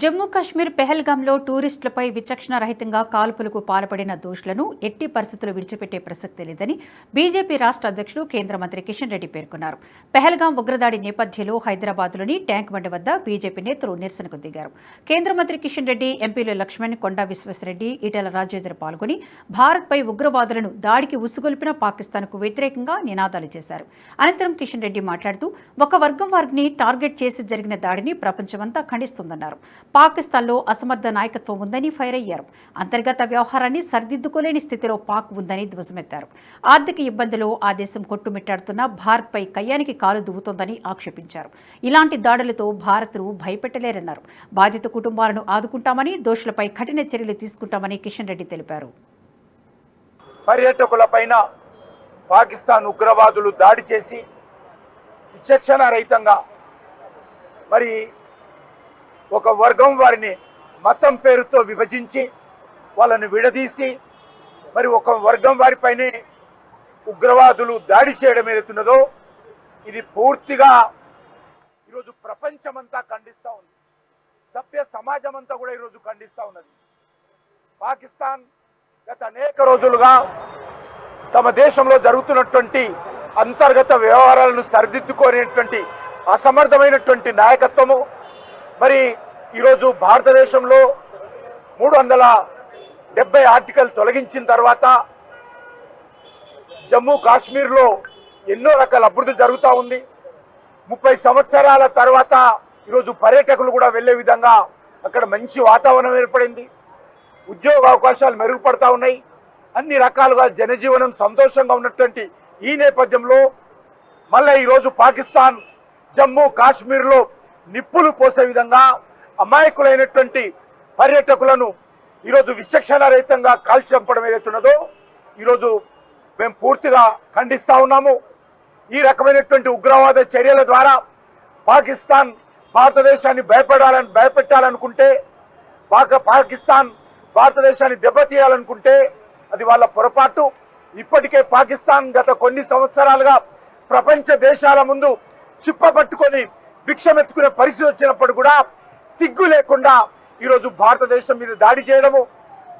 జమ్మూ కాశ్మీర్ పెహల్గాంలో టూరిస్టులపై విచక్షణ రహితంగా కాల్పులకు పాల్పడిన దోషులను ఎట్టి పరిస్థితులు విడిచిపెట్టే ప్రసక్తి లేదని బీజేపీ రాష్ట్ర అధ్యక్షుడు కేంద్ర మంత్రి కిషన్ రెడ్డి పేర్కొన్నారు. పెహల్గాం ఉగ్రదాడి నేపథ్యంలో హైదరాబాద్లోని ట్యాంక్ బండి వద్ద బీజేపీ నేతలు నిరసనకు దిగారు. కేంద్ర మంత్రి కిషన్ రెడ్డి ఎంపీలు లక్ష్మణ్ కొండా విశ్వేశ్వరరెడ్డి ఈటెల రాజేందర్ పాల్గొని భారత్పై ఉగ్రవాదులను దాడికి ఉసుగొల్పిన పాకిస్తాన్కు వ్యతిరేకంగా నినాదాలు చేశారు. అనంతరం కిషన్ రెడ్డి మాట్లాడుతూ ఒక వర్గం వారిని టార్గెట్ చేసి జరిగిన దాడిని ప్రపంచమంతా ఖండిస్తుందన్నారు. పాకిస్తాన్లో అసమర్థ నాయకత్వం ఉందని ఫైర్ అయ్యారు. అంతర్గత వ్యవహారాన్ని సరిదిద్దుకోలేని స్థితిలో పాక్ ఉందని ధ్వజమెత్తారు. ఆర్థిక ఇబ్బందులు ఆ దేశం కొట్టుమిట్టాడుతున్న భారత్పై కయ్యానికి కాలు దువ్వుతోందని ఆక్షేపించారు. ఇలాంటి దాడులతో భారత్ను భయపెట్టలేరన్నారు. బాధిత కుటుంబాలను ఆదుకుంటామని దోషులపై కఠిన చర్యలు తీసుకుంటామని కిషన్ రెడ్డి తెలిపారు. పర్యాటకులపైన పాకిస్తాన్ ఉగ్రవాదులు దాడి చేసి విచక్షణ రహితంగా మరి ఒక వర్గం వారిని మతం పేరుతో విభజించి వాళ్ళని విడదీసి మరి ఒక వర్గం వారిపైనే ఉగ్రవాదులు దాడి చేయడం ఏదైతున్నదో ఇది పూర్తిగా ఈరోజు ప్రపంచమంతా ఖండిస్తూ ఉంది. సభ్య సమాజం అంతా కూడా ఈరోజు ఖండిస్తూ ఉన్నది. పాకిస్తాన్ గత అనేక రోజులుగా తమ దేశంలో జరుగుతున్నటువంటి అంతర్గత వ్యవహారాలను సరిదిద్దుకోనేటువంటి అసమర్థమైనటువంటి నాయకత్వము మరి ఈరోజు భారతదేశంలో మూడు వందల డెబ్బై ఆర్టికల్ తొలగించిన తర్వాత జమ్మూ కాశ్మీర్లో ఎన్నో రకాల అభివృద్ధి జరుగుతూ ఉంది. ముప్పై సంవత్సరాల తర్వాత ఈరోజు పర్యాటకులు కూడా వెళ్ళే విధంగా అక్కడ మంచి వాతావరణం ఏర్పడింది. ఉద్యోగ అవకాశాలు మెరుగుపడతా ఉన్నాయి. అన్ని రకాలుగా జనజీవనం సంతోషంగా ఉన్నటువంటి ఈ నేపథ్యంలో మళ్ళీ ఈరోజు పాకిస్తాన్ జమ్మూ కాశ్మీర్లో నిప్పులు పోసే విధంగా అమాయకులైనటువంటి పర్యాటకులను ఈరోజు విచక్షణ రహితంగా కాల్చి చంపడం ఏదైతున్నదో ఈరోజు మేము పూర్తిగా ఖండిస్తా ఉన్నాము. ఈ రకమైనటువంటి ఉగ్రవాద చర్యల ద్వారా పాకిస్తాన్ భారతదేశాన్ని భయపడాలని భయపెట్టాలనుకుంటే పాకిస్తాన్ భారతదేశాన్ని దెబ్బతీయాలనుకుంటే అది వాళ్ళ పొరపాటు. ఇప్పటికే పాకిస్తాన్ గత కొన్ని సంవత్సరాలుగా ప్రపంచ దేశాల ముందు చిప్పబట్టుకొని భిక్షమెత్తుకునే పరిస్థితి వచ్చినప్పుడు కూడా సిగ్గు లేకుండా ఈరోజు భారతదేశం మీద దాడి చేయడము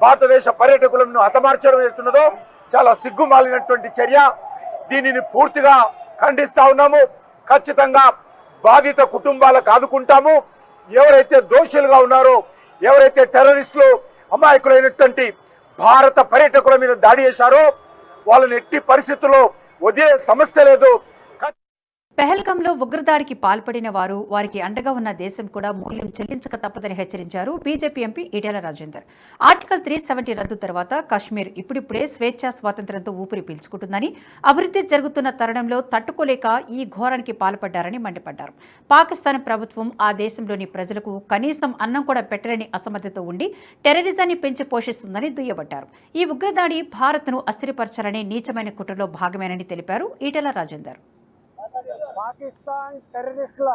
భారతదేశ పర్యాటకులను హతమార్చడం జరుగుతున్నదో చాలా సిగ్గుమాలినటువంటి చర్య. దీనిని పూర్తిగా ఖండిస్తా ఉన్నాము. ఖచ్చితంగా బాధిత కుటుంబాలకు ఆదుకుంటాము. ఎవరైతే దోషులుగా ఉన్నారో ఎవరైతే టెర్రరిస్టులు అమాయకులైనటువంటి భారత పర్యాటకుల మీద దాడి చేశారో వాళ్ళని ఎట్టి పరిస్థితుల్లో వదిలే సమస్య లేదు. పెహల్కంలో ఉగ్రదాడికి పాల్పడిన వారు వారికి అండగా ఉన్న దేశం కూడా మూల్యం చెల్లించక తప్పదని హెచ్చరించారు BJP MP Etela Rajender. Article three seventy రద్దు తర్వాత కాశ్మీర్ ఇప్పుడిప్పుడే స్వేచ్ఛా స్వాతంత్రంతో ఊపిరి పీల్చుకుంటుందని అభివృద్ధి జరుగుతున్న తరుణంలో తట్టుకోలేక ఈ ఘోరానికి పాల్పడ్డారని మండిపడ్డారు. పాకిస్తాన్ ప్రభుత్వం ఆ దేశంలోని ప్రజలకు కనీసం అన్నం కూడా పెట్టలేని అసమర్థతో ఉండి టెర్రరిజాన్ని పెంచి పోషిస్తుందని దుయ్యబట్టారు. ఈ ఉగ్రదాడి భారత్ను అస్థిరపరచాలనే నీచమైన కుట్రలో భాగమేనని తెలిపారు ఈటెల రాజేందర్. పాకిస్తాన్ టెర్రరిస్టుల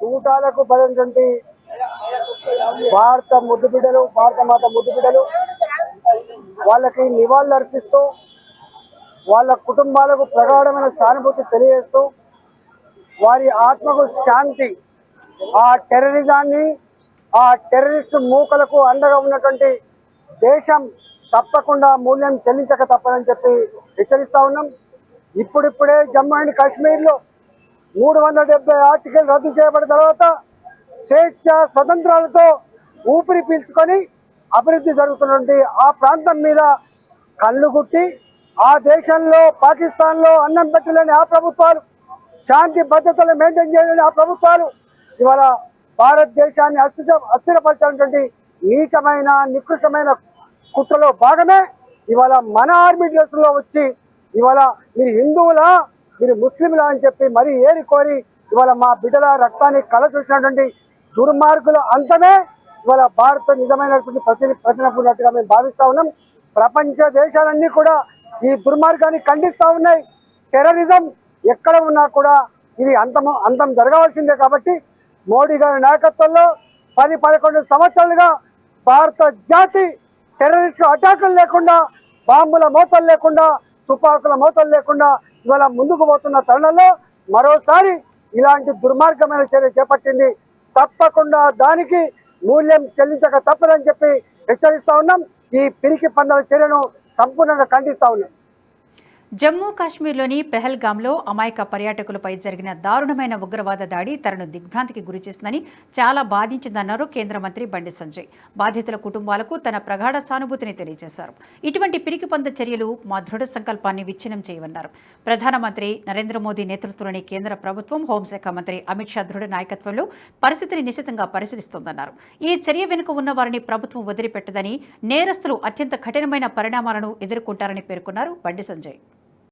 తూటాలకు బలైనటువంటి భారత ముద్దు బిడ్డలు భారత మాత ముద్దు బిడ్డలు వాళ్ళకి నివాళులు అర్పిస్తూ వాళ్ళ కుటుంబాలకు ప్రగాఢమైన సానుభూతి తెలియజేస్తూ వారి ఆత్మకు శాంతి ఆ టెర్రరిజాన్ని ఆ టెర్రరిస్ట్ మూకలకు అండగా ఉన్నటువంటి దేశం తప్పకుండా మూల్యం చెల్లించక తప్పదని చెప్పి హెచ్చరిస్తా ఉన్నాం. ఇప్పుడిప్పుడే జమ్మూ అండ్ కాశ్మీర్లో మూడు వందల డెబ్బై ఆర్టికల్ రద్దు చేయబడిన తర్వాత స్వేచ్ఛ స్వతంత్రాలతో ఊపిరి పీల్చుకొని అభివృద్ధి జరుగుతున్నటువంటి ఆ ప్రాంతం మీద కళ్ళు గుట్టి ఆ దేశంలో పాకిస్తాన్లో అన్నం పెట్టలేని ఆ ప్రభుత్వాలు శాంతి భద్రతలు మెయింటైన్ చేయలేని ఆ ప్రభుత్వాలు ఇవాళ భారతదేశాన్ని అస్థిర అస్థిరపరచినటువంటి నీచమైన నికృష్టమైన కుట్రలో భాగమే ఇవాళ మన ఆర్మీ డ్రెస్లో వచ్చి ఇవాళ మీరు హిందువులా మీరు ముస్లింలా అని చెప్పి మరీ ఏరి కోరి ఇవాళ మా బిడ్డల రక్తాన్ని కళ చూసినటువంటి దుర్మార్గుల అంతమే ఇవాళ భారత నిజమైనటువంటి ప్రతి ప్రతినప్పున్నట్టుగా మేము భావిస్తా ఉన్నాం. ప్రపంచ దేశాలన్నీ కూడా ఈ దుర్మార్గాన్ని ఖండిస్తూ ఉన్నాయి. టెర్రరిజం ఎక్కడ ఉన్నా కూడా ఇది అంతం అంతం జరగవలసిందే కాబట్టి మోడీ గారి నాయకత్వంలో పది పదకొండు సంవత్సరాలుగా భారత జాతి టెర్రరిస్టు అటాకులు లేకుండా బాంబుల మోతలు లేకుండా తుపాకుల మోతలు లేకుండా ఇవాళ ముందుకు పోతున్న తరుణంలో మరోసారి ఇలాంటి దుర్మార్గమైన చర్య చేపట్టింది. తప్పకుండా దానికి మూల్యం చెల్లించక తప్పదని చెప్పి హెచ్చరిస్తా ఉన్నాం. ఈ పిరికి పందల చర్యను సంపూర్ణంగా ఖండిస్తా ఉన్నాం. జమ్మూ కాశ్మీర్లోని పెహల్గామ్లో అమాయక పర్యాటకులపై జరిగిన దారుణమైన ఉగ్రవాద దాడి తనను దిగ్భ్రాంతికి గురిచేసిందని చాలా బాధించిందన్నారు కేంద్ర మంత్రి బండి సంజయ్. బాధితుల కుటుంబాలకు తన ప్రగాఢ సానుభూతిని తెలియజేశారు. ఇటువంటి పిరికిపంద చర్యలు మా దృఢ సంకల్పాన్ని విచ్ఛిన్నం చేయవన్నారు. ప్రధానమంత్రి నరేంద్ర మోదీ నేతృత్వంలోని కేంద్ర ప్రభుత్వం హోంశాఖ మంత్రి అమిత్ షా దృఢ నాయకత్వంలో పరిస్థితిని నిశితంగా పరిశీలిస్తోందన్నారు. ఈ చర్య వెనుక ఉన్న వారిని ప్రభుత్వం వదిలిపెట్టదని నేరస్తులు అత్యంత కఠినమైన పరిణామాలను ఎదుర్కొంటారని పేర్కొన్నారు బండి సంజయ్.